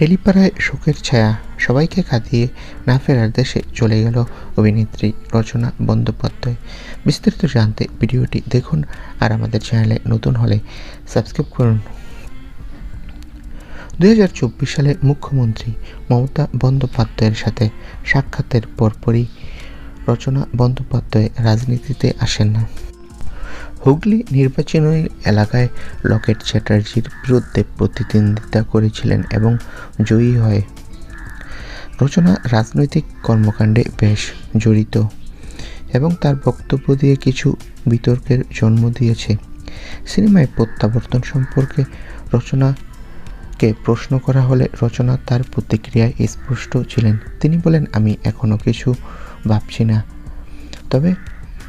টেলিপাড়ায় শোকের ছায়া সবাইকে কাঁদিয়ে না ফেরার দেশে চলে গেল অভিনেত্রী রচনা বন্দ্যোপাধ্যায়। বিস্তারিত জানতে ভিডিওটি দেখুন আর আমাদের চ্যানেলে নতুন হলে সাবস্ক্রাইব করুন। দু হাজার চব্বিশ সালে মুখ্যমন্ত্রী মমতা বন্দ্যোপাধ্যায়ের সাথে সাক্ষাতের পরপরই রচনা বন্দ্যোপাধ্যায় রাজনীতিতে আসেন না। হুগলি নির্বাচনী এলাকায় লকেট চ্যাটার্জির বিরুদ্ধে প্রতিদ্বন্দ্বিতা করেছিলেন এবং জয়ী হয়। রচনা রাজনৈতিক কর্মকাণ্ডে বেশ জড়িত এবং তার বক্তব্য দিয়ে কিছু বিতর্কের জন্ম দিয়েছে। সিনেমায় প্রত্যাবর্তন সম্পর্কে রচনাকে প্রশ্ন করা হলে রচনা তার প্রতিক্রিয়ায় স্পষ্ট ছিলেন। তিনি বলেন, আমি এখনও কিছু ভাবছি না। তবে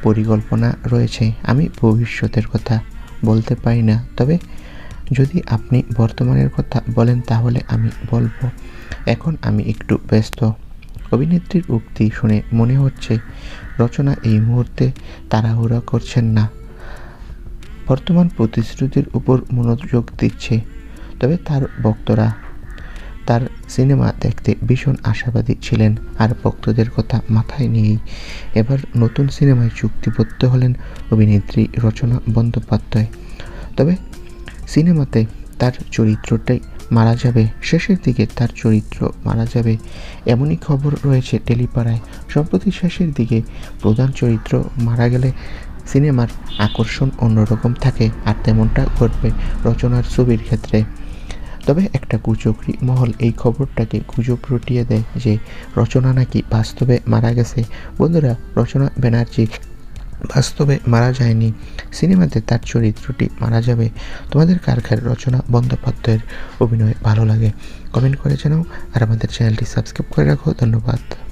পরিকল্পনা রয়েছে, আমি ভবিষ্যতের কথা বলতে পারি না। তবে যদি আপনি বর্তমানের কথা বলেন, তাহলে আমি বলব, এখন আমি একটু ব্যস্ত। অভিনেত্রীর উক্তি শুনে মনে হচ্ছে, রচনা এই মুহূর্তে তাড়াহুড়া করছেন না। বর্তমান প্রতিশ্রুতির উপর মনোযোগ দিচ্ছে, তবে তার ভক্তরা তার সিনেমা দেখতে ভীষণ আশাবাদী ছিলেন আর ভক্তদের কথা মাথায় নিয়েই। এবার নতুন সিনেমায় চুক্তিবদ্ধ হলেন অভিনেত্রী রচনা বন্দ্যোপাধ্যায়। তবে সিনেমাতে তার চরিত্রটাই মারা যাবে, শেষের দিকে তার চরিত্র মারা যাবে এমনই খবর রয়েছে টেলিপাড়ায়। সম্প্রতি শেষের দিকে প্রধান চরিত্র মারা গেলে সিনেমার আকর্ষণ অন্যরকম থাকে, আর তেমনটা ঘটবে রচনার ছবির ক্ষেত্রে। তবে একটা কুচক্রি মহল এই খবরটাকে গুজব রটিয়ে দেয় যে রচনা নাকি বাস্তবে মারা গেছে। বন্ধুরা, রচনা ব্যানার্জি বাস্তবে মারা যায়নি। সিনেমাতে তার চরিত্রটি মারা যাবে। তোমাদের কার কার রচনা বন্দ্যোপাধ্যায়ের অভিনয় ভালো লাগে? কমেন্ট করে জানাও আর আমাদের চ্যানেলটি সাবস্ক্রাইব করে রাখো। ধন্যবাদ।